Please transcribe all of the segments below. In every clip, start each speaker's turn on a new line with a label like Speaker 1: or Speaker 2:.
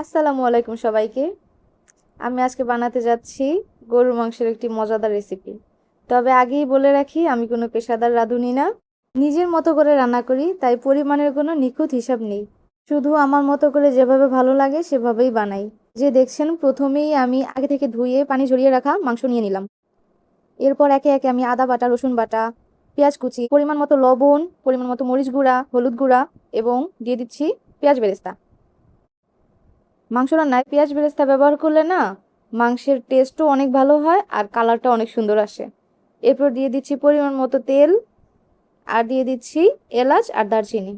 Speaker 1: আসসালামু আলাইকুম সবাইকে। আমি আজকে বানাতে যাচ্ছি গরুর মাংসের একটি মজাদার রেসিপি তবে আগেই বলে রাখি, আমি কোনো পেশাদার রাঁধুনি না। নিজের মতো করে রান্না করি, তাই পরিমাণের কোনো নিখুঁত হিসাব নেই। শুধু আমার মতো করে যেভাবে ভালো লাগে, সেভাবেই বানাই। যে দেখছেন, প্রথমেই আমি আগে থেকে ধুয়ে, পানি ঝরিয়ে রাখা মাংস নিয়ে নিলাম। এরপর একে একে আমি আদা বাটা, রসুন বাটা, পেঁয়াজ কুচি, পরিমাণ মতো লবণ, পরিমাণ মতো মরিচ গুঁড়া, হলুদ গুঁড়া এবং দিয়ে দিচ্ছি পেঁয়াজ বেরেস্তা। মাংস রান্নায় পেঁয়াজ বেরেস্তা ব্যবহার করলে না মাংসের টেস্টও অনেক ভালো হয় আর কালারটা অনেক সুন্দর আসে। এরপর দিয়ে দিচ্ছি পরিমাণ মতো তেল আর দিয়ে দিচ্ছি এলাচ আর দারচিনি।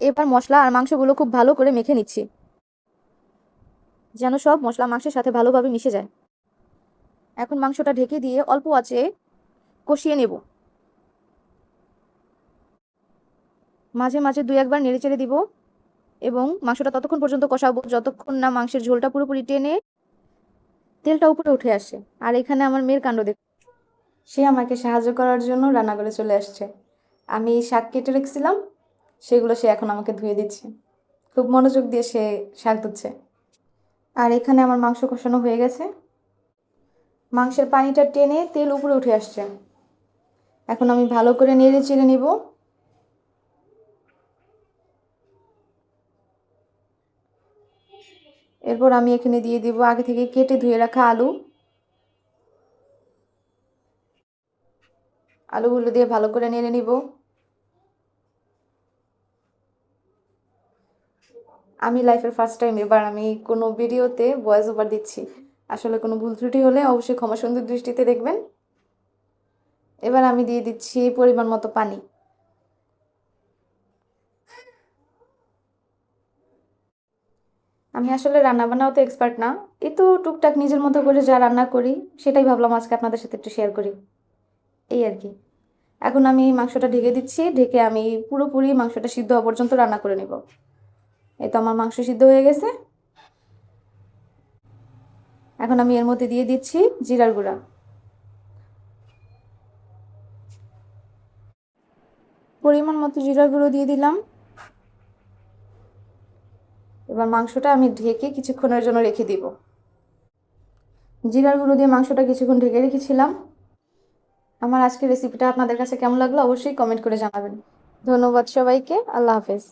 Speaker 1: এবার মশলা আর মাংসগুলো খুব ভালো করে মেখে নিচ্ছি। যেন সব মশলা মাংসের সাথে ভালোভাবে মিশে যায়। এখন মাংসটা ঢেকে দিয়ে অল্প আঁচে কষিয়ে নেব। মাঝে মাঝে দুই একবার নেড়ে চেড়ে দিব। এবং মাংসটা ততক্ষণ পর্যন্ত কষাবো যতক্ষণ না মাংসের ঝোলটা পুরোপুরি টেনে তেলটা উপরে উঠে আসে। আর এখানে আমার মেয়ের কাণ্ড দেখ সে আমাকে সাহায্য করার জন্য রান্না করে চলে আসছে। আমি শাক কেটে রেখেছিলাম, সেগুলো সে এখন আমাকে ধুয়ে দিচ্ছে। খুব মনোযোগ দিয়ে সে শাক ধুচ্ছে। আর এখানে আমার মাংস কষানো হয়ে গেছে। মাংসের পানিটা টেনে তেল উপরে উঠে আসছে। এখন আমি ভালো করে নেড়ে চেড়ে নিব। এরপর আমি এখানে দিয়ে দিব আগে থেকে কেটে ধুয়ে রাখা আলু। আলুগুলো দিয়ে ভালো করে নেড়ে নিব। আমি লাইফের ফার্স্ট টাইম এবার আমি কোনো ভিডিওতে ভয়েস ওভার দিচ্ছি। আসলে কোনো ভুল ত্রুটি হলে অবশ্যই ক্ষমা সুন্দর দৃষ্টিতে দেখবেন। এবার আমি দিয়ে দিচ্ছি পরিমাণ মতো পানি। আমি আসলে রান্না বান্নাও তো এক্সপার্ট না। এই তো টুকটাক নিজের মতো করে যা রান্না করি, সেটাই ভাবলাম আজকে আপনাদের সাথে একটু শেয়ার করি। এই আর কি। এখন আমি মাংসটা ঢেকে দিচ্ছি, ঢেকে আমি পুরোপুরি মাংসটা সিদ্ধ হওয়া পর্যন্ত রান্না করে নেব। এই তো আমার মাংস সিদ্ধ হয়ে গেছে। এখন আমি এর মধ্যে দিয়ে দিচ্ছি জিরার গুঁড়া। পরিমাণ মতো জিরার গুঁড়ো দিয়ে দিলাম। এবার মাংসটা আমি ঢেকে কিছুক্ষণের জন্য রেখে দিব। জিরার গুঁড়ো দিয়ে মাংসটা কিছুক্ষণ ঢেকে রেখেছিলাম। আমার আজকের রেসিপিটা আপনাদের কাছে কেমন লাগল অবশ্যই কমেন্ট করে জানাবেন। ধন্যবাদ সবাইকে, আল্লাহ হাফেজ।